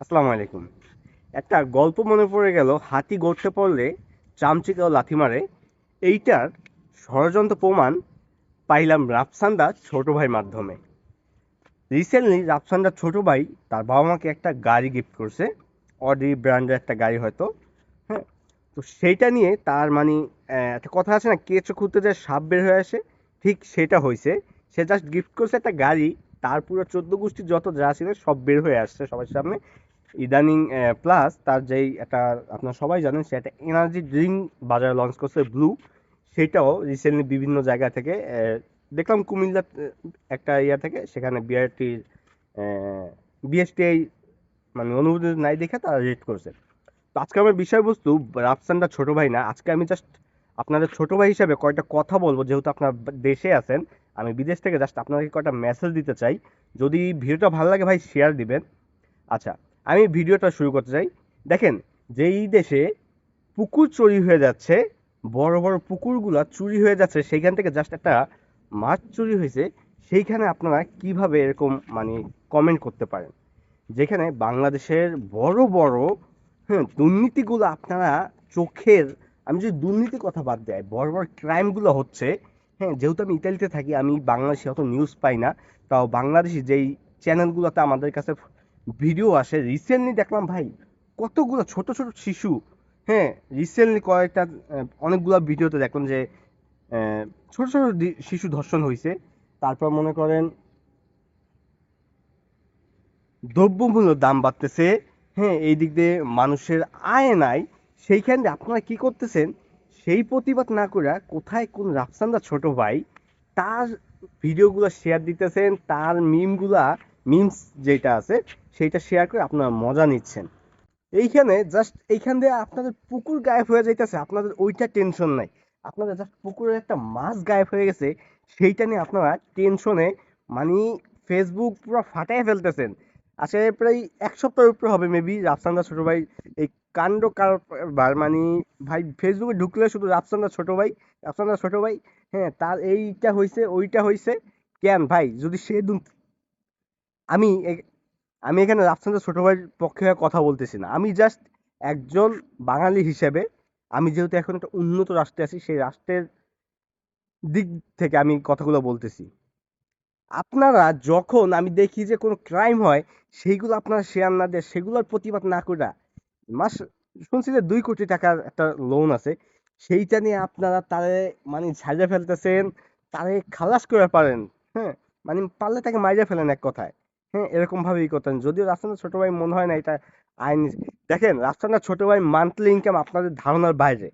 আসসালামু আলাইকুম। একটা গল্প মনে পড়ে গেল, হাতি গড়তে পড়লে চামচিকাও লাথি মারে। এইটার ষড়যন্ত্র প্রমাণ পাইলাম রাফসান্দা ছোট ভাই মাধ্যমে। রিসেন্টলি রাফসান্দার ছোট ভাই তার বাবা মাকে একটা গাড়ি গিফট করছে অডি ব্র্যান্ডের একটা গাড়ি হয়তো হ্যাঁ? তো সেইটা নিয়ে তার মানে একটা কথা আছে না, কেঁচো খুঁড়তে যায়, সাপ বের হয়ে আসে, ঠিক সেটা হয়েছে। সে জাস্ট গিফট করছে একটা গাড়ি, তার পুরো চোদ্দ গোষ্ঠীর যত যা ছিল সব বের হয়ে আসছে সবার সামনে। ইদানিং প্লাস তার যেই একটা, আপনারা সবাই জানেন সে একটা এনার্জি ড্রিঙ্ক বাজারে লঞ্চ করছে ব্লু সেটাও রিসেন্টলি বিভিন্ন জায়গা থেকে দেখলাম কুমিল্লা একটা ইয়া থেকে, সেখানে বিআরটির বিএসটিআই মানে অনুমোদিত নাই দেখে তারা রেড করছে। তো আজকে আমার বিষয়বস্তু, রাফসানটা ছোট ভাই না, আজকে আমি জাস্ট আপনাদের ছোট ভাই হিসাবে কয়টা কথা বলব, যেহেতু আপনার দেশে আছেন, আমি বিদেশ থেকে জাস্ট আপনাকে কয়টা মেসেজ দিতে চাই। যদি ভিডিওটা ভালো লাগে ভাই শেয়ার দিবেন। আচ্ছা আমি ভিডিওটা শুরু করতে চাই। দেখেন, যেই দেশে পুকুর চুরি হয়ে যাচ্ছে, বড় বড় পুকুরগুলা চুরি হয়ে যাচ্ছে, সেইখান থেকে জাস্ট একটা মাছ চুরি হয়েছে, সেইখানে আপনারা কীভাবে এরকম মানে কমেন্ট করতে পারেন? যেখানে বাংলাদেশের বড় বড় হ্যাঁ দুর্নীতিগুলো আপনারা চোখের, আমি যদি দুর্নীতির কথা বাদ দেয় বড় বড় ক্রাইমগুলো হচ্ছে হ্যাঁ যেহেতু আমি ইতালিতে থাকি, আমি বাংলাদেশে অত নিউজ পাই না, তাও বাংলাদেশি যেই চ্যানেলগুলোতে আমাদের কাছে ভিডিও আসে। রিসেন্টলি দেখলাম ভাই, কতগুলো ছোট ছোট শিশু হ্যাঁ রিসেন্টলি কয়েকটা অনেকগুলো ভিডিওতে দেখলাম যে ছোট ছোট শিশু ধর্ষণ হয়েছে তারপর মনে করেন দ্রব্যমূল্যের দাম বাড়তেছে হ্যাঁ এই দিক দিয়ে মানুষের আয় নাই। সেইখানে আপনারা কি করতেছেন? সেই প্রতিবাদ না করে কোথায় কোন রাফসান্দা ছোট ভাই তার ভিডিওগুলো শেয়ার দিতেছেন, তার মিমগুলা মিমস যেটা আছে সেইটা শেয়ার করে আপনারা মজা নিচ্ছেন। এইখানে জাস্ট এইখান দিয়ে আপনাদের পুকুর গায়েব হয়ে যাইতেছে, আপনাদের ওইটা টেনশন নাই। আপনাদের জাস্ট পুকুরের একটা মাছ গায়েব হয়ে গেছে, সেইটা নিয়ে আপনারা টেনশনে মানে ফেসবুক পুরো ফাটায় ফেলতেছেন। আসলে প্রায় এক সপ্তাহের উপরে হবে মেবি রাফসান্দা ছোট ভাই, এই কাণ্ড কারবার মানে ভাই ফেসবুকে ঢুকলে শুধু রাফসান্দা ছোট ভাই, রাফসান্দা ছোট ভাই হ্যাঁ তার এইটা হয়েছে ওইটা হয়েছে কেন ভাই, যদি সে দুন- আমি আমি এখানে রাফসান্দা ছোট ভাইয়ের পক্ষে হয়ে কথা বলতেছি না। আমি জাস্ট একজন বাঙালি হিসেবে আমি যেহেতু এখন একটা উন্নত রাষ্ট্রে আছি, সেই রাষ্ট্রের দিক থেকে আমি কথাগুলো বলতেছি। আপনারা যখন আমি দেখি যে কোনো ক্রাইম হয়, সেইগুলো আপনারা শেয়ার না দিয়ে সেগুলোর প্রতিবাদ না করে মাস শুনছি যে দুই কোটি টাকার একটা লোন আছে, সেইটা নিয়ে আপনারা তারে মানে ঝাড়ে ফেলতেছেন, তারে খালাস করে পারেন হ্যাঁ? মানে পারলে তাকে মাইরে ফেলেন এক কথায়। হ্যাঁ এরকম ভাবেই করতেন। যদিও রাফসানের ছোট ভাই মনে হয় না এটা আইন দেখেন রাফসানের ছোট ভাই মান্থলি ইনকাম আপনাদের ধারণার বাইরে।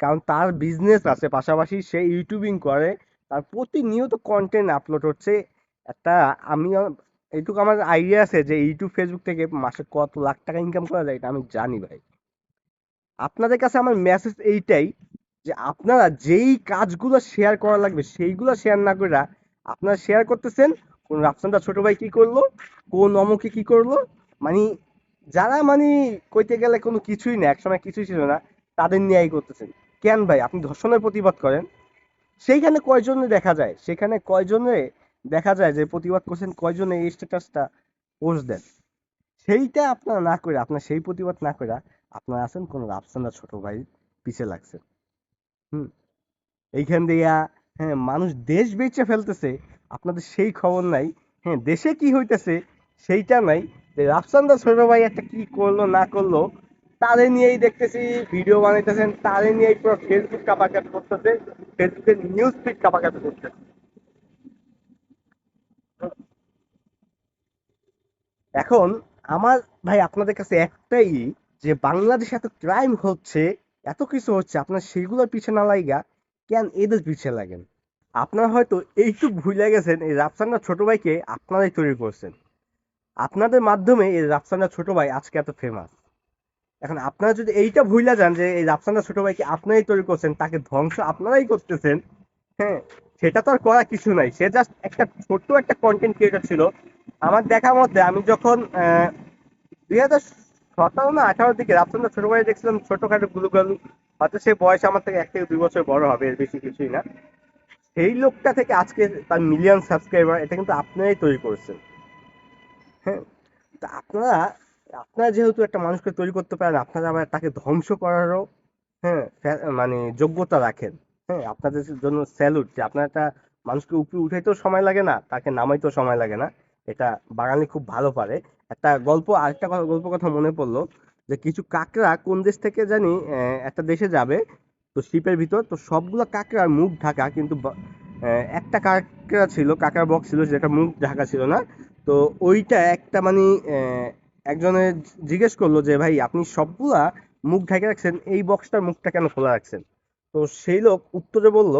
কারণ তার বিজনেস আছে, পাশাপাশি সে ইউটিউবিং করে, তার প্রতিনিয়ত কন্টেন্ট আপলোড হচ্ছে। একটা আমি এইটুকু আমার আইডিয়া আছে যে ইউটিউব ফেসবুক থেকে মাসে কত লাখ টাকা ইনকাম করা যায় এটা আমি জানি ভাই। আপনাদের কাছে আমার মেসেজ এইটাই যে আপনারা যেই কাজগুলো শেয়ার করা লাগবে, সেইগুলো শেয়ার না করে আপনারা শেয়ার করতেছেন কোন রাফসানদা ছোট ভাই কি করল? কোন অমুকে কি করল? মানে যারা মানে কইতে গেলে কোনো কিছুই না একসময় কিছুই ছিল না, তাদের নিয়েই করতেছেন। কেন ভাই? আপনি ধর্ষণের প্রতিবাদ করেন। সেইখানে কয়জনে দেখা যায়? সেখানে কয়জনে দেখা যায় যে প্রতিবাদ করছেন, কয়জনে এই স্ট্যাটাসটা পোস্ট দেন? সেইটা আপনারা না করে আপনার সেই প্রতিবাদ না করে আপনারা আছেন কোন রাফসানা ছোট ভাই পিছে লাগছেন। হুম। এইখান দিয়া হ্যাঁ মানুষ দেশ বেচে ফেলতেছে, আপনাদের সেই খবর নাই। হ্যাঁ দেশে কি হইতেছে সেইটা নাই। যে রাফসান্দা ছোট ভাই একটা কি করল, না করল তাদের নিয়েই দেখতেছি, ভিডিও বানাইতেছেন তাদের নিয়েই পুরো ফেসবুক কাপাকাটি করতেছে ফেসবুকের নিউজ ফিড কাপাকাটি করতেছে। এখন আমার ভাই, আপনাদের কাছে একটাই যে বাংলাদেশে এত ক্রাইম হচ্ছে, এত কিছু হচ্ছে, আপনার সেগুলোর পিছে না লাইগা, কেন এদের পিছিয়ে লাগেন? আপনারা হয়তো এইটুক ভুলে গেছেন, এই রাফসানা ছোট ভাইকে আপনারাই তৈরি করছেন। আপনাদের মাধ্যমে এই রাফসানা ছোট ভাই আজকে এত ফেমাস এখন আপনারা যদি এইটা ভুলে যান যে এই রাফসানা ছোট ভাইকে আপনারাই তৈরি করছেন, তাকে ধ্বংস আপনারাই করতেছেন হ্যাঁ সেটা তো আর করা কিছু নাই। সে জাস্ট একটা ছোট্ট একটা কন্টেন্ট ক্রিয়েটর ছিল। আমার দেখা মতে আমি যখন দুই হাজার সতেরো না আঠারোর দিকে রাফসানা ছোট ভাই দেখছিলাম, ছোটখাটো গুলু গালু হয়তো সে বয়স আমার থেকে এক থেকে দুই বছর বড় হবে, এর বেশি কিছুই না। সেই লোকটা থেকে আজকে তার মিলিয়ন সাবস্ক্রাইবার এটা কিন্তু আপনারাই তৈরি করেছেন। হ্যাঁ? তা আপনারা আপনারা যেহেতু একটা মানুষকে তৈরি করতে পারেন, আপনারা আবার তাকে ধ্বংস করারও হ্যাঁ মানে যোগ্যতা রাখেন। হ্যাঁ আপনাদের জন্য স্যালুট যে আপনার একটা মানুষকে উপরে উঠাইতেও সময় লাগে না, তাকে নামাইতেও সময় লাগে না। এটা বাঙালি খুব ভালো পারে। একটা গল্প, আরেকটা গল্প কথা মনে পড়ল যে কিছু কাকরা কোন দেশ থেকে জানি একটা দেশে যাবে তো শিপের ভিতর, তো সবগুলো কাকড়ার মুখ ঢাকা কিন্তু একটা কাকড়া ছিল কাকড়া বক্স ছিল যেটা মুখ ঢাকা ছিল না। তো ওইটা একটা মানে একজনে জিজ্ঞেস করল যে, ভাই, আপনি সবগুলা মুখ ঢেকে রাখছেন, এই বক্সটার মুখটা কেন খোলা রাখছেন? তো সেই লোক উত্তরে বলল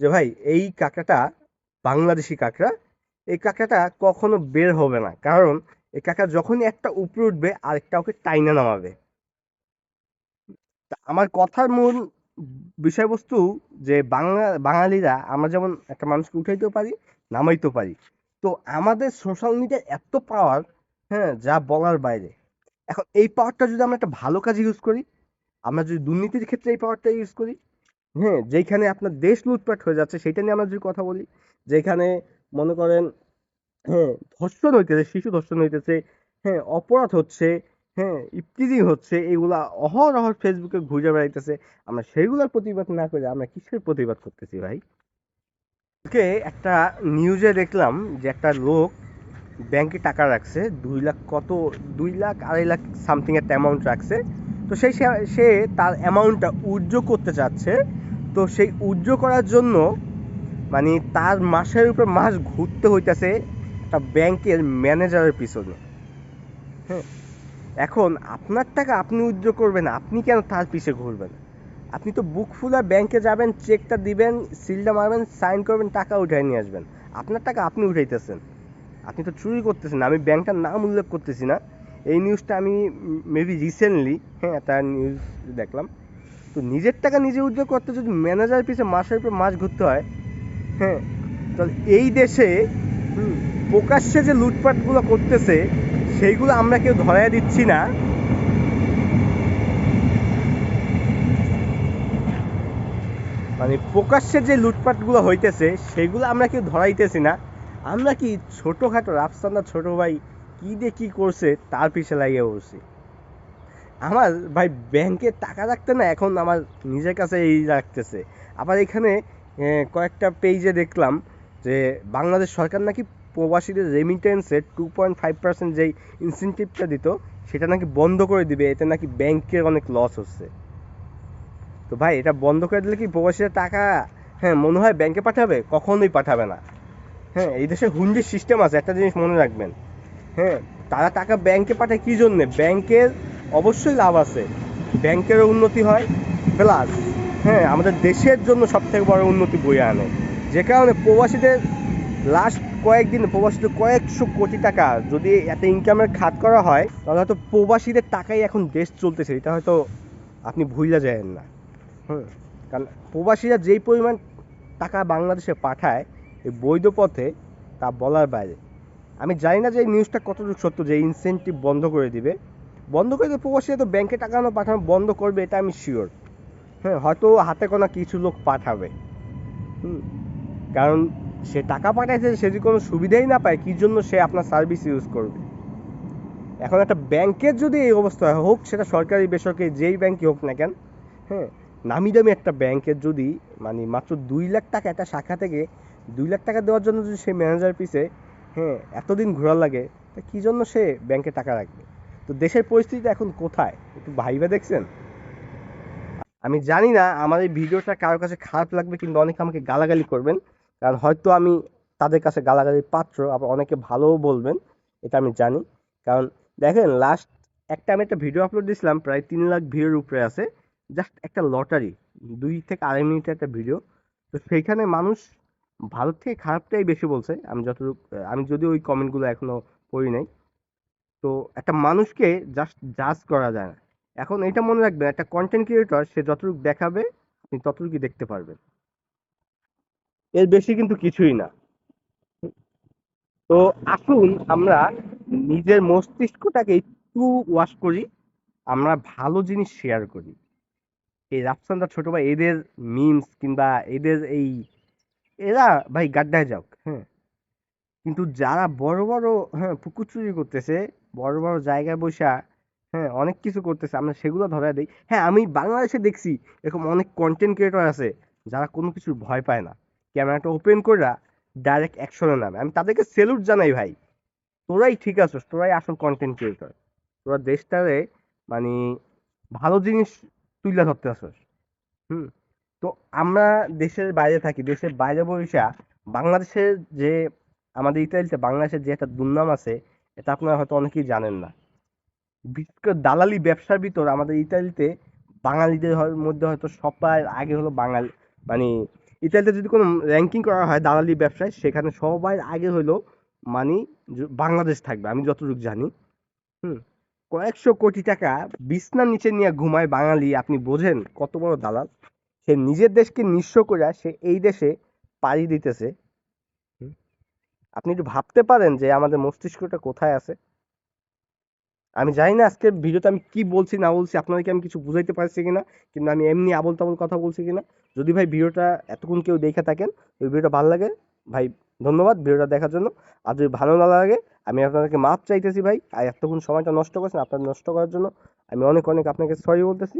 যে, ভাই, এই কাঁকড়াটা বাংলাদেশি কাঁকড়া। এই কাঁকড়াটা কখনো বের হবে না। কারণ, এই কাঁকড়া যখনই একটা উপরে উঠবে, আরেকটা ওকে টাইনা নামাবে। আমার কথার মূল বিষয়বস্তু যে বাংলা, বাঙালিরা আমরা যেমন একটা মানুষকে উঠাইতেও পারি, নামাইতেও পারি। তো আমাদের সোশ্যাল মিডিয়ার এত পাওয়ার হ্যাঁ যা বলার বাইরে। এখন এই পাওয়ারটা যদি আমরা একটা ভালো কাজে ইউজ করি, আমরা যদি দুর্নীতির ক্ষেত্রে এই পাওয়ারটা ইউজ করি হ্যাঁ যেখানে আপনার দেশ লুটপাট হয়ে যাচ্ছে সেটা নিয়ে আমরা যদি কথা বলি যেখানে মনে করেন হ্যাঁ ধর্ষণ হইতেছে, শিশু ধর্ষণ হইতেছে হ্যাঁ অপরাধ হচ্ছে হ্যাঁ ইফতিজিং হচ্ছে এগুলা অহরহ ফেসবুকে ঘুরে বেড়াইতেছে। আমরা সেগুলোর প্রতিবাদ না করে আমরা কিসের প্রতিবাদ করতেছি ভাই? আজকে একটা নিউজে দেখলাম যে একটা লোক ব্যাংকে টাকা রাখছে, দুই লাখ কত, দুই লাখ আড়াই লাখ সামথিং একটা অ্যামাউন্ট রাখছে। তো সেই সে- সে তার অ্যামাউন্টটা উজ্জ্ব করতে চাচ্ছে। তো সেই উজ্জ্ব করার জন্য মানে তার মাসের উপর মাস ঘুরতে হইতেছে একটা ব্যাংকের ম্যানেজারের পিছনে। হ্যাঁ এখন আপনার টাকা আপনি উজ্জ্ব করবেন, আপনি কেন তার পিছে ঘুরবেন? আপনি তো বুক ফুলা ব্যাংকে যাবেন, চেকটা দিবেন, সিলটা মারবেন, সাইন করবেন, টাকা উঠাই নিয়ে আসবেন। আপনার টাকা আপনি উঠাইতেছেন। আপনি তো চুরি করতেছেন, আমি ব্যাংকটার নাম উল্লেখ করতেছি না। এই নিউজটা আমি মেবি রিসেন্টলি হ্যাঁ তার নিউজ দেখলাম। তো নিজের টাকা নিজে উদ্যোগ করতে যদি ম্যানেজার পিছে মাসের পর মাস ঘুরতে হয় হ্যাঁ তাহলে এই দেশে প্রকাশ্যে যে লুটপাটগুলো করতেছে সেইগুলো আমরা কেউ ধরাই দিচ্ছি না। মানে প্রকাশ্যে যে লুটপাটগুলো হইতেছে সেগুলো আমরা কেউ ধরাইতেছি না। আমরা কি ছোটোখাটো রাফসান্দা ছোট ভাই কি দিয়ে কি করছে, তার পিছে লাগিয়ে বসছি আমার ভাই ব্যাংকে টাকা রাখতে না, এখন আমার নিজের কাছে এই রাখতেছে। আবার এখানে কয়েকটা পেজে দেখলাম যে বাংলাদেশ সরকার নাকি প্রবাসীদের রেমিটেন্সের টু পয়েন্ট ফাইভ পার্সেন্ট যেই ইনসেন্টিভটা দিত, সেটা নাকি বন্ধ করে দিবে, এতে নাকি ব্যাংকের অনেক লস হচ্ছে। তো ভাই, এটা বন্ধ করে দিলে কি প্রবাসীরা টাকা হ্যাঁ মনে হয় ব্যাংকে পাঠাবে? কখনোই পাঠাবে না। হ্যাঁ এই দেশে হুন্ডির সিস্টেম আছে, একটা জিনিস মনে রাখবেন। হ্যাঁ তারা টাকা ব্যাংকে পাঠায় কী জন্যে? ব্যাংকের অবশ্যই লাভ আছে। ব্যাংকেরও উন্নতি হয় প্লাস হ্যাঁ আমাদের দেশের জন্য সব থেকে বড় উন্নতি বয়ে আনে। যে কারণে প্রবাসীদের লাস্ট কয়েকদিন প্রবাসীদের কয়েকশো কোটি টাকা। যদি এত ইনকামের খাত করা হয়, তাহলে হয়তো প্রবাসীদের টাকাই এখন দেশ চলতেছে। এটা হয়তো আপনি ভুইলা যায়েন না। হুম। কারণ প্রবাসীরা যেই পরিমাণ টাকা বাংলাদেশে পাঠায়, এই বৈধ পথে তা বলার বাইরে। আমি জানি না যে এই নিউজটা কতটুকু সত্য, যে ইনসেন্টিভ বন্ধ করে দিবে। বন্ধ করে দিলে প্রবাসীরা তো ব্যাংকে টাকা না পাঠানো বন্ধ করবে, এটা আমি শিওর হ্যাঁ হয়তো হাতে কোনো কিছু লোক পাঠাবে। হুম। কারণ সে টাকা পাঠাইছে সে যদি কোনো সুবিধাই না পায় কী জন্য সে আপনার সার্ভিস ইউজ করবে? এখন একটা ব্যাংকের যদি এই অবস্থা হয়, হোক সেটা সরকারি বেসরকারি যেই ব্যাংকই হোক না কেন হ্যাঁ নামি দামি একটা ব্যাংকের যদি মানে মাত্র দুই লাখ টাকা একটা শাখা থেকে দুই লাখ টাকা দেওয়ার জন্য যদি সে ম্যানেজার পিছে হ্যাঁ এতদিন ঘোরা লাগে তা কী জন্য সে ব্যাংকে টাকা রাখবে? তো দেশের পরিস্থিতি এখন কোথায়? একটু ভাইবা দেখছেন? আমি জানি না আমার এই ভিডিওটা কারোর কাছে খারাপ লাগবে কিন্তু অনেকে আমাকে গালাগালি করবেন কারণ হয়তো আমি তাদের কাছে গালাগালির পাত্র, আবার অনেকে ভালোও বলবেন, এটা আমি জানি। কারণ দেখেন লাস্ট একটা আমি একটা ভিডিও আপলোড দিয়েছিলাম, প্রায় তিন লাখ ভিউর উপরে আছে জাস্ট একটা লটারি দুই থেকে আড়াই মিনিটের একটা ভিডিও তো সেইখানে মানুষ ভালো থেকে খারাপটাই বেশি বলছে, আমি যতটুকু, আমি যদিও ওই কমেন্টগুলো এখনও পড়ি নাই। তো একটা মানুষকে জাস্ট জাজ করা যায় না। এখন এটা মনে রাখবেন, একটা কন্টেন্ট ক্রিয়েটর সে যতটুকু দেখাবে, আপনি ততটুকুই দেখতে পারবেন। এর বেশি কিন্তু কিছুই না। তো আসুন আমরা নিজের মস্তিষ্কটাকে একটু ওয়াশ করি, আমরা ভালো জিনিস শেয়ার করি। এই রাফসান্দা ছোট ভাই, এদের মিমস কিংবা এদের এই, এরা ভাই গাড্ডায় যাক হ্যাঁ। কিন্তু যারা বড় বড় হ্যাঁ পুকুর চুরি করতেছে, বড় বড় জায়গায় বসা হ্যাঁ অনেক কিছু করতেছে, আমরা সেগুলো ধরা দিই। হ্যাঁ আমি বাংলাদেশে দেখছি এরকম অনেক কন্টেন্ট ক্রিয়েটর আছে, যারা কোনো কিছুর ভয় পায় না। ক্যামেরাটা ওপেন করে ডাইরেক্ট অ্যাকশনে নামে। আমি তাদেরকে সেলুট জানাই ভাই। তোরাই ঠিক আছিস, তোরাই আসল কন্টেন্ট ক্রিয়েটর তোরা দেশটারে মানে ভালো জিনিস তুলে ধরতে আসিস হুম? তো আমরা দেশের বাইরে থাকি, দেশের বাইরে বসে বাংলাদেশের যে আমাদের ইতালিতে বাংলাদেশের যে একটা দুর্নাম আছে, এটা আপনারা হয়তো অনেকেই জানেন না। বিশেষ দালালি ব্যবসার ভিতর আমাদের ইতালিতে বাঙালিদের মধ্যে হয়তো সবার আগে হলো বাঙালি মানে ইতালিতে যদি কোনো র্যাঙ্কিং করা হয় দালালি ব্যবসায়, সেখানে সবার আগে হলো মানি বাংলাদেশ থাকবে, আমি যতটুকু জানি। হুম, কয়েকশো কোটি টাকা বিছনার নিচে নিয়ে ঘুমায় বাঙালি, আপনি বোঝেন কত বড় দালাল। সে নিজের দেশকে নিঃস্ব করে সে এই দেশে পাড়ি দিতেছে। আপনি একটু ভাবতে পারেন যে আমাদের মস্তিষ্কটা কোথায় আছে। আমি জানি না আজকের ভিডিওতে আমি কি বলছি, না বলছি, আপনাদেরকে আমি কিছু বুঝাইতে পারছি কিনা কিন্তু আমি এমনি আবল তাবল কথা বলছি কিনা। যদি ভাই ভিডিওটা এতক্ষণ কেউ দেখে থাকেন ওই ভিডিওটা ভালো লাগে, ভাই ধন্যবাদ ভিডিওটা দেখার জন্য। আর যদি ভালো না লাগে, আমি আপনাদেরকে মাপ চাইতেছি ভাই, আর এতক্ষণ সময়টা নষ্ট করছেন আপনার নষ্ট করার জন্য আমি অনেক অনেক আপনাকে সরি বলতেছি।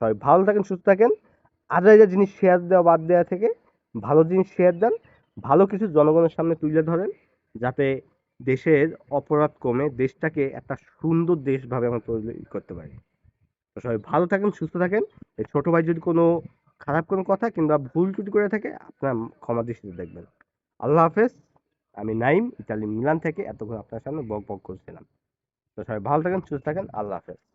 সবাই ভালো থাকেন, সুস্থ থাকেন। আজাইজা জিনিস শেয়ার দেওয়া বাদ দেওয়া থেকে, ভালো জিনিস শেয়ার দেন, ভালো কিছু জনগণের সামনে তুলে ধরেন, যাতে দেশের অপরাধ কমে দেশটাকে একটা সুন্দর দেশ ভাবে আমরা তৈরি করতে পারি। তো সবাই ভালো থাকেন, সুস্থ থাকেন। এই ছোট ভাই যদি কোনো খারাপ কোনো কথা কিংবা ভুল ত্রুটি করে থাকে, আপনার ক্ষমা দৃষ্টিতে দেখবেন। আল্লাহ হাফেজ। আমি নাইম ইতালি মিলান থেকে এতক্ষণ আপনার সামনে বক বক করছিলাম। তো সবাই ভালো থাকেন, সুস্থ থাকেন। আল্লাহ হাফেজ।